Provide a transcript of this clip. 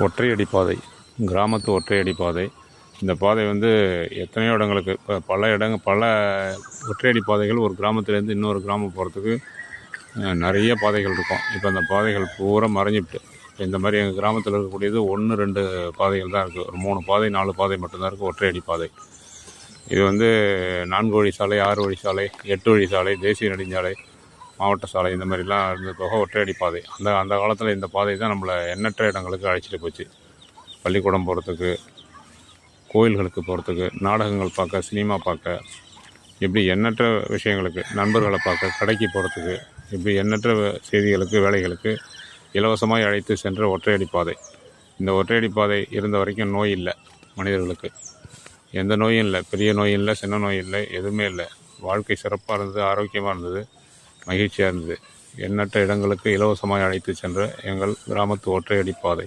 ஒற்றையடி பாதை கிராமத்து ஒற்றையடி பாதை இந்த பாதை வந்து எத்தனையோ இடங்களுக்கு இப்போ பல இடங்க பல ஒற்றையடி பாதைகள் ஒரு கிராமத்துலேருந்து இன்னொரு கிராமம் போகிறதுக்கு நிறைய பாதைகள் இருக்கும். இப்போ அந்த பாதைகள் பூரா மறைஞ்சிட்டு இப்போ இந்த மாதிரி எங்கள் கிராமத்தில் இருக்கக்கூடியது ஒன்று ரெண்டு பாதைகள் தான் இருக்குது ஒரு மூணு பாதை நாலு பாதை மட்டும்தான் இருக்குது ஒற்றையடி பாதை இது வந்து நான்கு வழி சாலை ஆறு வழி சாலை எட்டு வழி சாலை தேசிய நெடுஞ்சாலை மாவட்ட சாலை இந்த மாதிரிலாம் இருந்த போக ஒற்றையடி பாதை. அந்த அந்த காலத்தில் இந்த பாதை தான் நம்மளை எண்ணற்ற இடங்களுக்கு அழைச்சிட்டு போச்சு. பள்ளிக்கூடம் போகிறதுக்கு கோயில்களுக்கு போகிறதுக்கு நாடகங்கள் பார்க்க சினிமா பார்க்க இப்படி எண்ணற்ற விஷயங்களுக்கு நண்பர்களை பார்க்க கடைக்கு போகிறதுக்கு இப்படி எண்ணற்ற செய்திகளுக்கு வேலைகளுக்கு இலவசமாக அழைத்து சென்ற ஒற்றையடி பாதை. இந்த ஒற்றையடி பாதை இருந்த வரைக்கும் நோய் இல்லை மனிதர்களுக்கு. எந்த நோயும் இல்லை. பெரிய நோயும் இல்லை சின்ன நோய் இல்லை எதுவுமே இல்லை. வாழ்க்கை சிறப்பாக இருந்தது ஆரோக்கியமாக இருந்தது. மகிழ்ச்சியாக இருந்தது. எண்ணற்ற இடங்களுக்கு இலவசமாய் அழைத்து சென்ற எங்கள் கிராமத்து ஒற்றையடி பாதை.